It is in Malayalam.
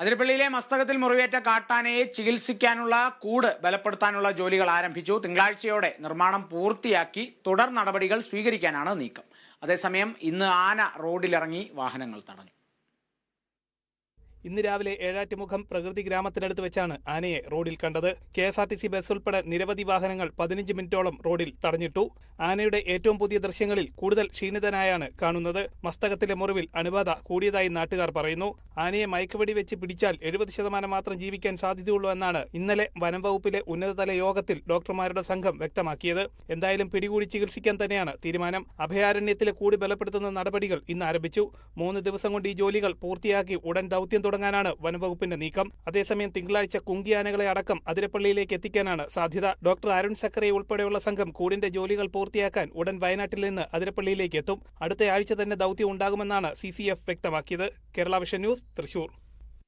അതിരപ്പള്ളിയിലെ മസ്തകത്തിൽ മുറിവേറ്റ കാട്ടാനയെ ചികിത്സിക്കാനുള്ള കൂട് ബലപ്പെടുത്താനുള്ള ജോലികൾ ആരംഭിച്ചു. തിങ്കളാഴ്ചയോടെ നിർമ്മാണം പൂർത്തിയാക്കി തുടർ നടപടികൾ സ്വീകരിക്കാനാണ് നീക്കം. അതേസമയം ഇന്ന് ആന റോഡിലിറങ്ങി വാഹനങ്ങൾ തടഞ്ഞു. ഇന്ന് രാവിലെ ഏഴാറ്റുമുഖം പ്രകൃതി ഗ്രാമത്തിനടുത്ത് വെച്ചാണ് ആനയെ റോഡിൽ കണ്ടത്. K S R T C bus ഉൾപ്പെടെ നിരവധി വാഹനങ്ങൾ പതിനഞ്ച് മിനിറ്റോളം റോഡിൽ തടഞ്ഞിട്ടു. ആനയുടെ ഏറ്റവും പുതിയ ദൃശ്യങ്ങളിൽ കൂടുതൽ ക്ഷീണിതനായാണ് കാണുന്നത്. മസ്തകത്തിലെ മുറിവിൽ അണുബാധ കൂടിയതായി നാട്ടുകാർ പറയുന്നു. ആനയെ മയക്കുവെടി വെച്ച് പിടിച്ചാൽ എഴുപത് ശതമാനം മാത്രം ജീവിക്കാൻ സാധ്യതയുള്ളൂ എന്നാണ് ഇന്നലെ വനം വകുപ്പിലെ ഉന്നതതല യോഗത്തിൽ ഡോക്ടർമാരുടെ സംഘം വ്യക്തമാക്കിയത്. എന്തായാലും പിടികൂടി ചികിത്സിക്കാൻ തന്നെയാണ് തീരുമാനം. അഭയാരണ്യത്തിലെ കൂടി ബലപ്പെടുത്തുന്ന നടപടികൾ ഇന്ന് ആരംഭിച്ചു. മൂന്ന് ദിവസം കൊണ്ട് ഈ ജോലികൾ പൂർത്തിയാക്കി ഉടൻ ദൗത്യം തുടങ്ങാനാണ് വനംവകുപ്പിന്റെ നീക്കം. അതേസമയം തിങ്കളാഴ്ച കുങ്കിയാനകളെ അടക്കം അതിരപ്പള്ളിയിലേക്ക് എത്തിക്കാനാണ് സാധ്യത. ഡോക്ടർ അരുൺ സക്കറെ ഉൾപ്പെടെയുള്ള സംഘം കൂടിന്റെ ജോലികൾ പൂർത്തിയാക്കാൻ ഉടൻ വയനാട്ടിൽ നിന്ന് അതിരപ്പള്ളിയിലേക്ക് എത്തും. അടുത്ത ആഴ്ച തന്നെ ദൗത്യം ഉണ്ടാകുമെന്നാണ് സി വ്യക്തമാക്കിയത്. Kerala vision news Thrissur.